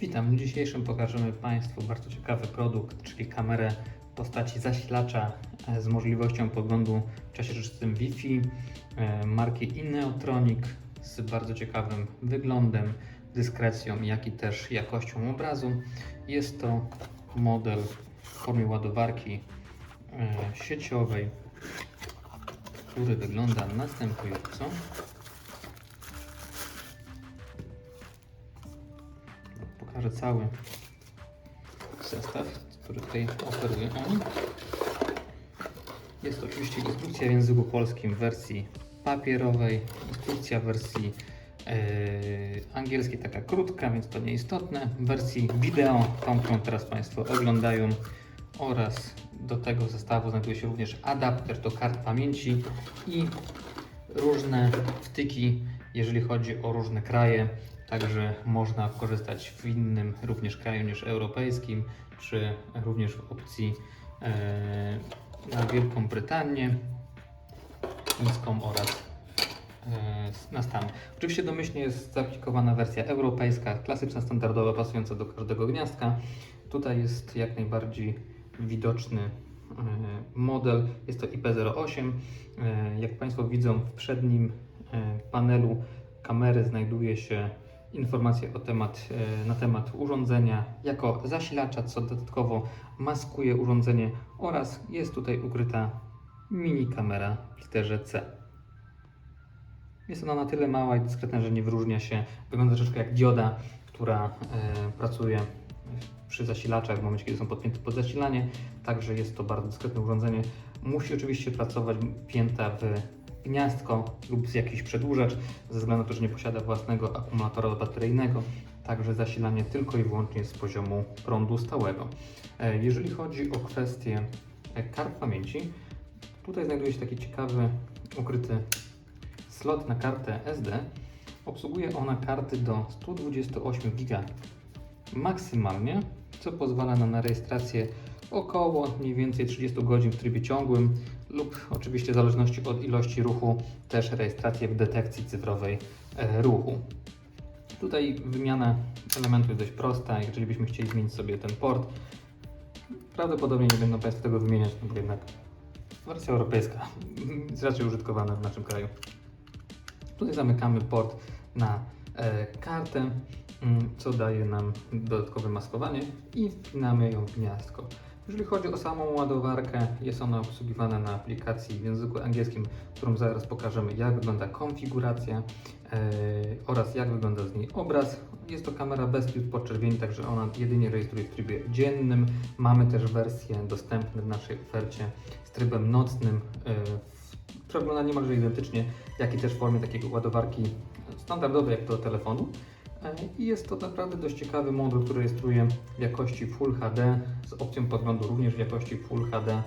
Witam. W dzisiejszym pokażemy Państwu bardzo ciekawy produkt, czyli kamerę w postaci zasilacza e, z możliwością podglądu w czasie rzeczywistym Wi-Fi e, marki Inneotronic z bardzo ciekawym wyglądem, dyskrecją, jak i też jakością obrazu. Jest to model w formie ładowarki e, sieciowej, który wygląda następująco. Cały zestaw, który tutaj oferuje on. Jest oczywiście instrukcja w języku polskim w wersji papierowej, instrukcja w wersji e, angielskiej taka krótka, więc to nieistotne. W wersji wideo, tą, którą teraz Państwo oglądają oraz do tego zestawu znajduje się również adapter do kart pamięci i różne wtyki, jeżeli chodzi o różne kraje. Także można korzystać w innym również kraju niż europejskim, czy również w opcji e, na Wielką Brytanię, chińską oraz e, na Stany. Oczywiście domyślnie jest zaaplikowana wersja europejska, klasyczna, standardowa, pasująca do każdego gniazdka. Tutaj jest jak najbardziej widoczny e, model. Jest to IP08. E, Jak Państwo widzą, w przednim panelu kamery znajduje się informacje o temat, e, na temat urządzenia jako zasilacza, co dodatkowo maskuje urządzenie oraz jest tutaj ukryta mini kamera w literze C. Jest ona na tyle mała i dyskretna, że nie wyróżnia się. Wygląda troszeczkę jak dioda, która e, pracuje przy zasilaczach w momencie, kiedy są podpięte pod zasilanie. Także jest to bardzo dyskretne urządzenie. Musi oczywiście pracować pięta w gniazdko lub z jakiś przedłużacz, ze względu na to, że nie posiada własnego akumulatora bateryjnego. Także zasilanie tylko i wyłącznie z poziomu prądu stałego. E, Jeżeli chodzi o kwestię e, kart pamięci, tutaj znajduje się taki ciekawy, ukryty slot na kartę SD. Obsługuje ona karty do 128 GB maksymalnie, co pozwala na rejestrację około mniej więcej 30 godzin w trybie ciągłym lub oczywiście w zależności od ilości ruchu też rejestrację w detekcji cyfrowej e, ruchu. Tutaj wymiana elementu jest dość prosta. Jeżeli byśmy chcieli zmienić sobie ten port, prawdopodobnie nie będą Państwo tego wymieniać, no bo jednak wersja europejska jest raczej użytkowana w naszym kraju. Tutaj zamykamy port na e, kartę, mm, co daje nam dodatkowe maskowanie i wpinamy ją w gniazdko. Jeżeli chodzi o samą ładowarkę, jest ona obsługiwana na aplikacji w języku angielskim, którą zaraz pokażemy, jak wygląda konfiguracja e, oraz jak wygląda z niej obraz. Jest to kamera bez fiut podczerwieni, także ona jedynie rejestruje w trybie dziennym. Mamy też wersje dostępne w naszej ofercie z trybem nocnym, e, która wygląda niemalże identycznie, jak i też w formie takiej ładowarki standardowej jak do telefonu. I jest to naprawdę dość ciekawy moduł, który rejestruje w jakości Full HD z opcją podglądu również w jakości Full HD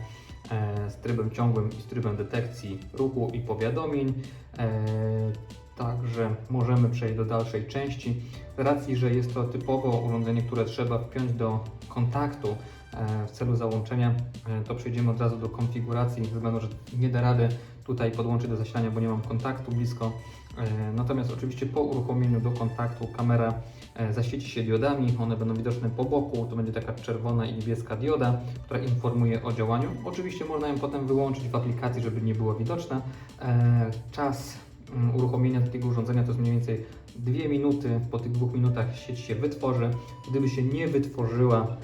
e, z trybem ciągłym i z trybem detekcji ruchu i powiadomień. E, Także możemy przejść do dalszej części. Z racji, że jest to typowo urządzenie, które trzeba wpiąć do kontaktu e, w celu załączenia, to przejdziemy od razu do konfiguracji, ze względu, że nie da rady tutaj podłączyć do zasilania, bo nie mam kontaktu blisko. E, Natomiast oczywiście po uruchomieniu do kontaktu kamera e, zaświeci się diodami, one będą widoczne po boku, to będzie taka czerwona i niebieska dioda, która informuje o działaniu. Oczywiście można ją potem wyłączyć w aplikacji, żeby nie była widoczna. E, Czas mm, uruchomienia takiego urządzenia to jest mniej więcej 2 minuty, po tych dwóch minutach sieć się wytworzy. Gdyby się nie wytworzyła,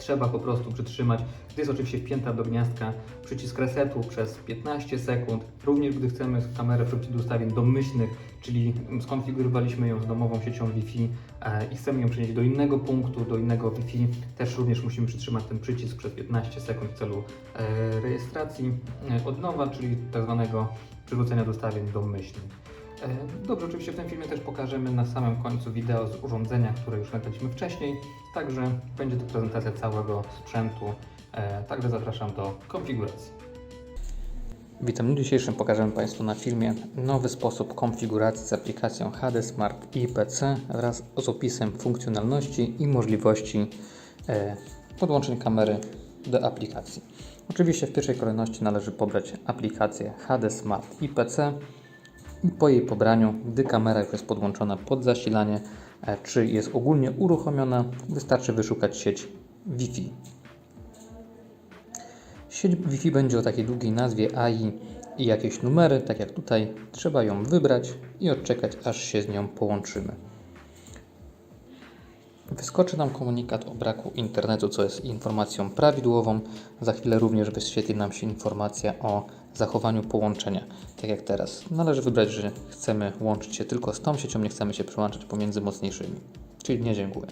trzeba po prostu przytrzymać. Gdy jest oczywiście wpięta do gniazdka, przycisk resetu przez 15 sekund. Również gdy chcemy kamerę wrócić do ustawień domyślnych, czyli skonfigurowaliśmy ją z domową siecią Wi-Fi e, i chcemy ją przenieść do innego punktu, do innego Wi-Fi, też również musimy przytrzymać ten przycisk przez 15 sekund w celu e, rejestracji e, od nowa, czyli tak zwanego przywrócenia do ustawień domyślnych. E, Dobrze, oczywiście w tym filmie też pokażemy na samym końcu wideo z urządzenia, które już nagraliśmy wcześniej, także będzie to prezentacja całego sprzętu, e, także zapraszam do konfiguracji. Witam, w dzisiejszym pokażemy Państwu na filmie nowy sposób konfiguracji z aplikacją HD Smart IPC wraz z opisem funkcjonalności i możliwości e, podłączeń kamery do aplikacji. Oczywiście w pierwszej kolejności należy pobrać aplikację HD Smart IPC i po jej pobraniu, gdy kamera jest podłączona pod zasilanie, e, czy jest ogólnie uruchomiona, wystarczy wyszukać sieć Wi-Fi. Sieć Wi-Fi będzie o takiej długiej nazwie AI i jakieś numery, tak jak tutaj. Trzeba ją wybrać i odczekać, aż się z nią połączymy. Wyskoczy nam komunikat o braku internetu, co jest informacją prawidłową. Za chwilę również wyświetli nam się informacja o zachowaniu połączenia, tak jak teraz. Należy wybrać, że chcemy łączyć się tylko z tą siecią, nie chcemy się przełączać pomiędzy mocniejszymi. Czyli nie dziękuję.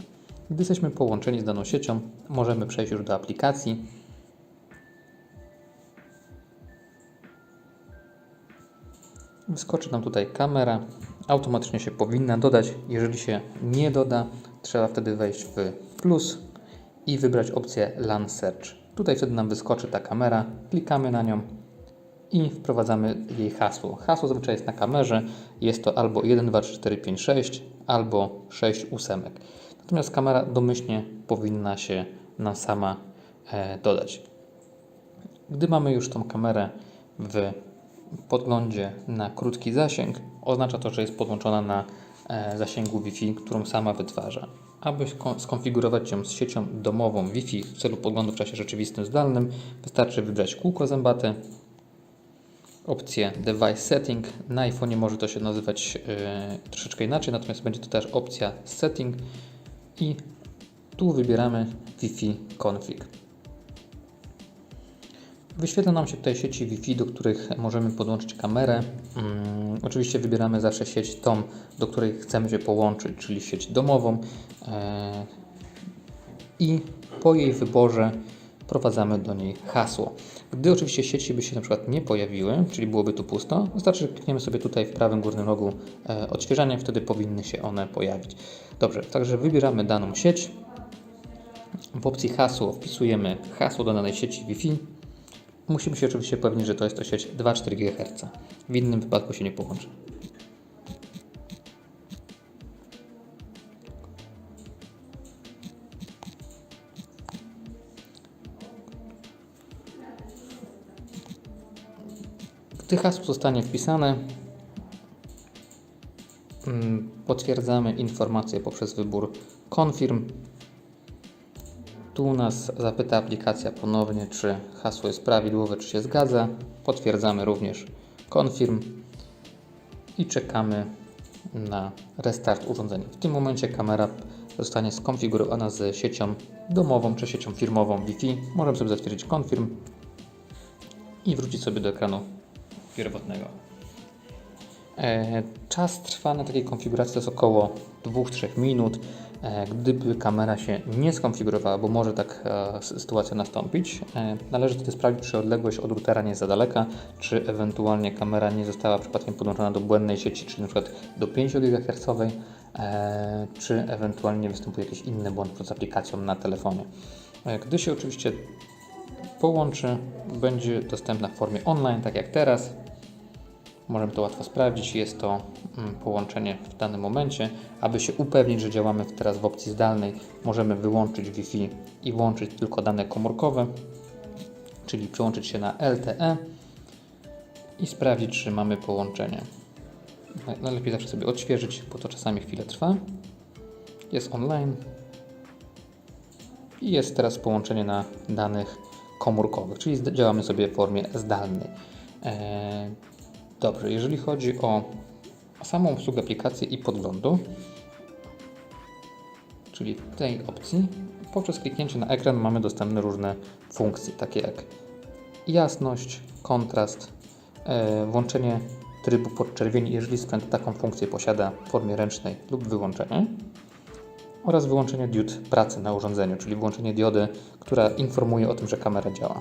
Gdy jesteśmy połączeni z daną siecią, możemy przejść już do aplikacji. Wyskoczy nam tutaj kamera. Automatycznie się powinna dodać. Jeżeli się nie doda, trzeba wtedy wejść w plus i wybrać opcję LAN Search. Tutaj wtedy nam wyskoczy ta kamera. Klikamy na nią i wprowadzamy jej hasło. Hasło zazwyczaj jest na kamerze. Jest to albo 1, 2, 3, 4, 5, 6, albo 6 ósemek. Natomiast kamera domyślnie powinna się nam sama e, dodać. Gdy mamy już tą kamerę w podglądzie na krótki zasięg, oznacza to, że jest podłączona na zasięgu Wi-Fi, którą sama wytwarza. Aby sko- skonfigurować ją z siecią domową Wi-Fi w celu podglądu w czasie rzeczywistym zdalnym, wystarczy wybrać kółko zębate, opcję Device Setting. Na iPhone może to się nazywać e, troszeczkę inaczej, natomiast będzie to też opcja Setting i tu wybieramy Wi-Fi Config. Wyświetla nam się tutaj sieci Wi-Fi, do których możemy podłączyć kamerę. Mm, oczywiście wybieramy zawsze sieć tą, do której chcemy się połączyć, czyli sieć domową. E, I po jej wyborze wprowadzamy do niej hasło. Gdy oczywiście sieci by się na przykład nie pojawiły, czyli byłoby tu pusto, wystarczy, że klikniemy sobie tutaj w prawym górnym rogu e, odświeżanie, wtedy powinny się one pojawić. Dobrze, także wybieramy daną sieć. W opcji hasło wpisujemy hasło do danej sieci Wi-Fi. Musimy się oczywiście upewnić, że to jest to sieć 2,4 GHz. W innym wypadku się nie połączy. Gdy hasło zostanie wpisane, mm, potwierdzamy informację poprzez wybór Confirm. Tu nas zapyta aplikacja ponownie, czy hasło jest prawidłowe, czy się zgadza. Potwierdzamy również Confirm i czekamy na restart urządzenia. W tym momencie kamera zostanie skonfigurowana z siecią domową czy siecią firmową Wi-Fi. Możemy sobie zatwierdzić Confirm i wrócić sobie do ekranu pierwotnego. E, Czas trwania takiej konfiguracji to jest około 2-3 minut. E, Gdyby kamera się nie skonfigurowała, bo może tak e, sytuacja nastąpić, e, należy wtedy sprawdzić, czy odległość od routera nie jest za daleka, czy ewentualnie kamera nie została przypadkiem podłączona do błędnej sieci, czyli przykład do 5 GHz, czy ewentualnie występuje jakiś inny błąd z aplikacją na telefonie. Gdy się oczywiście połączy, będzie dostępna w formie online, tak jak teraz. Możemy to łatwo sprawdzić. Jest to mm, połączenie w danym momencie. Aby się upewnić, że działamy teraz w opcji zdalnej, możemy wyłączyć Wi-Fi i włączyć tylko dane komórkowe, czyli przełączyć się na LTE i sprawdzić, czy mamy połączenie. Naj- Najlepiej zawsze sobie odświeżyć, bo to czasami chwilę trwa. Jest online i jest teraz połączenie na danych komórkowych, czyli działamy sobie w formie zdalnej. Dobrze, jeżeli chodzi o samą obsługę aplikacji i podglądu, czyli tej opcji, poprzez kliknięcie na ekran mamy dostępne różne funkcje, takie jak jasność, kontrast, e, włączenie trybu podczerwieni, jeżeli sprzęt taką funkcję posiada w formie ręcznej lub wyłączenie oraz wyłączenie diod pracy na urządzeniu, czyli włączenie diody, która informuje o tym, że kamera działa.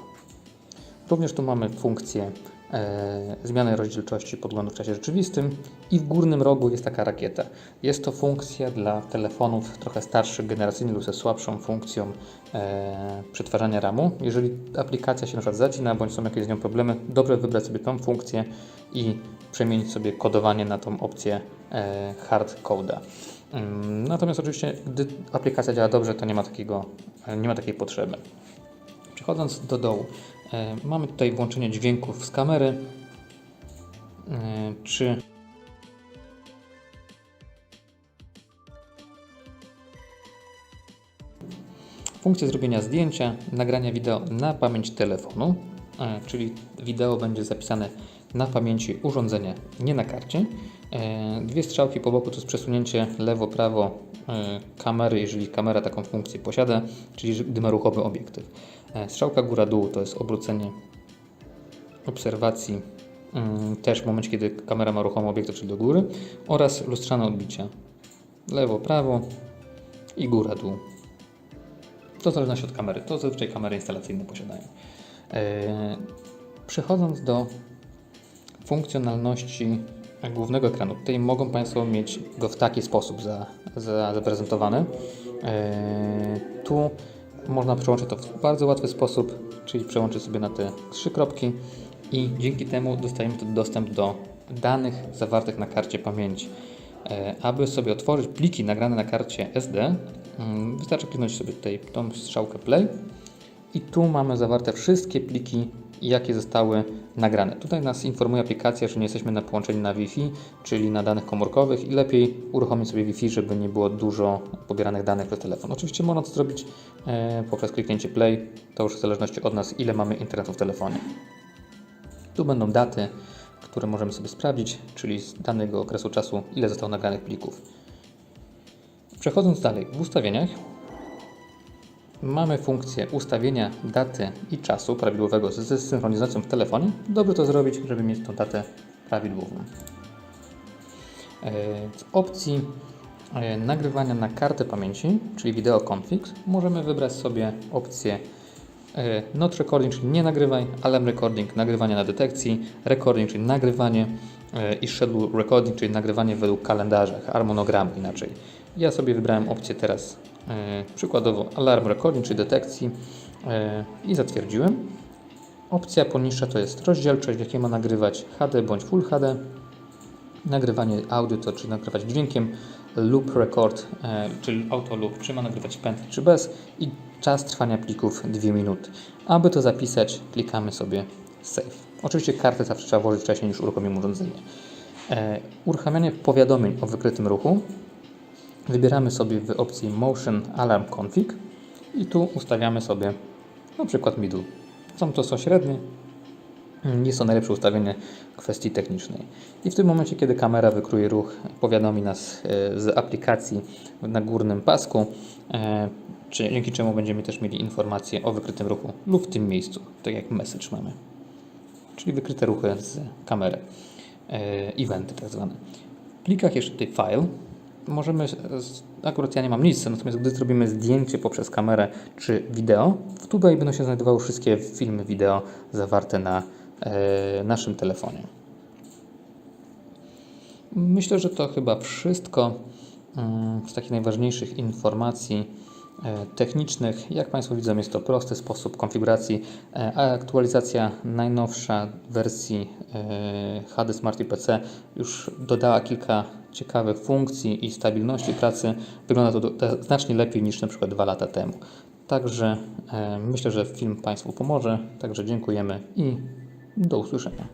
Również tu mamy funkcję e, zmiany rozdzielczości podglądu w czasie rzeczywistym i w górnym rogu jest taka rakieta. Jest to funkcja dla telefonów trochę starszych generacyjnych lub ze słabszą funkcją e, przetwarzania RAMu. Jeżeli aplikacja się na przykład zacina bądź są jakieś z nią problemy, dobrze wybrać sobie tą funkcję i przemienić sobie kodowanie na tą opcję e, hard code'a. Mm, Natomiast oczywiście, gdy aplikacja działa dobrze, to nie ma, takiego, nie ma takiej potrzeby. Przechodząc do dołu, e, E, mamy tutaj włączenie dźwięków z kamery, e, czy funkcję zrobienia zdjęcia, nagrania wideo na pamięć telefonu, e, czyli wideo będzie zapisane na pamięci urządzenia, nie na karcie. Dwie strzałki po boku to jest przesunięcie lewo-prawo kamery, jeżeli kamera taką funkcję posiada, czyli gdy ma ruchowy obiektyw. E, Strzałka góra-dół to jest obrócenie obserwacji mm, też w momencie, kiedy kamera ma ruchomy obiektyw, czyli do góry oraz lustrzane odbicia lewo-prawo i góra-dół. To w zależności od kamery. To zazwyczaj kamery instalacyjne posiadają. E, Przechodząc do funkcjonalności głównego ekranu. Tutaj mogą Państwo mieć go w taki sposób za, za, zaprezentowany. E, tu można przełączyć to w bardzo łatwy sposób, czyli przełączyć sobie na te trzy kropki i dzięki temu dostajemy dostęp do danych zawartych na karcie pamięci. E, aby sobie otworzyć pliki nagrane na karcie SD, mm, wystarczy kliknąć sobie tutaj tą strzałkę play i tu mamy zawarte wszystkie pliki, jakie zostały nagrane. Tutaj nas informuje aplikacja, że nie jesteśmy na połączeniu na Wi-Fi, czyli na danych komórkowych i lepiej uruchomić sobie Wi-Fi, żeby nie było dużo pobieranych danych przez telefon. Oczywiście można to zrobić e, poprzez kliknięcie play, to już w zależności od nas, ile mamy internetu w telefonie. Tu będą daty, które możemy sobie sprawdzić, czyli z danego okresu czasu, ile zostało nagranych plików. Przechodząc dalej, w ustawieniach mamy funkcję ustawienia daty i czasu prawidłowego ze synchronizacją w telefonie. Dobrze to zrobić, żeby mieć tą datę prawidłową. E, Z opcji e, nagrywania na kartę pamięci, czyli wideo config, możemy wybrać sobie opcję e, not recording, czyli nie nagrywaj, alarm recording, nagrywanie na detekcji, recording, czyli nagrywanie e, i schedule recording, czyli nagrywanie według kalendarza, harmonogramu inaczej. Ja sobie wybrałem opcję teraz e, przykładowo alarm recording, czyli detekcji e, i zatwierdziłem. Opcja poniższa to jest rozdzielczość, jakie ma nagrywać HD bądź Full HD. Nagrywanie audio to czy nagrywać dźwiękiem, loop record, e, czyli auto loop, czy ma nagrywać w pętli, czy bez i czas trwania plików 2 minuty. Aby to zapisać, klikamy sobie save. Oczywiście kartę zawsze trzeba włożyć wcześniej niż uruchomimy urządzenie. E, uruchamianie powiadomień o wykrytym ruchu wybieramy sobie w opcji Motion Alarm Config i tu ustawiamy sobie na przykład middle. Są to są średnie, jest to najlepsze ustawienie kwestii technicznej. I w tym momencie, kiedy kamera wykryje ruch, powiadomi nas e, z aplikacji na górnym pasku, e, dzięki czemu będziemy też mieli informację o wykrytym ruchu lub w tym miejscu, tak jak message mamy. Czyli wykryte ruchy z kamery. E, eventy tak zwane. W plikach jeszcze tutaj file. Możemy, akurat ja nie mam nic, natomiast gdy zrobimy zdjęcie poprzez kamerę czy wideo, tutaj będą się znajdowały wszystkie filmy wideo zawarte na e, naszym telefonie. Myślę, że to chyba wszystko mm, z takich najważniejszych informacji e, technicznych. Jak Państwo widzą, jest to prosty sposób konfiguracji, e, a aktualizacja najnowsza wersji e, HD Smart PC już dodała kilka ciekawych funkcji i stabilności pracy. Wygląda to znacznie lepiej niż na przykład dwa lata temu. Także e, myślę, że film Państwu pomoże. Także dziękujemy i do usłyszenia.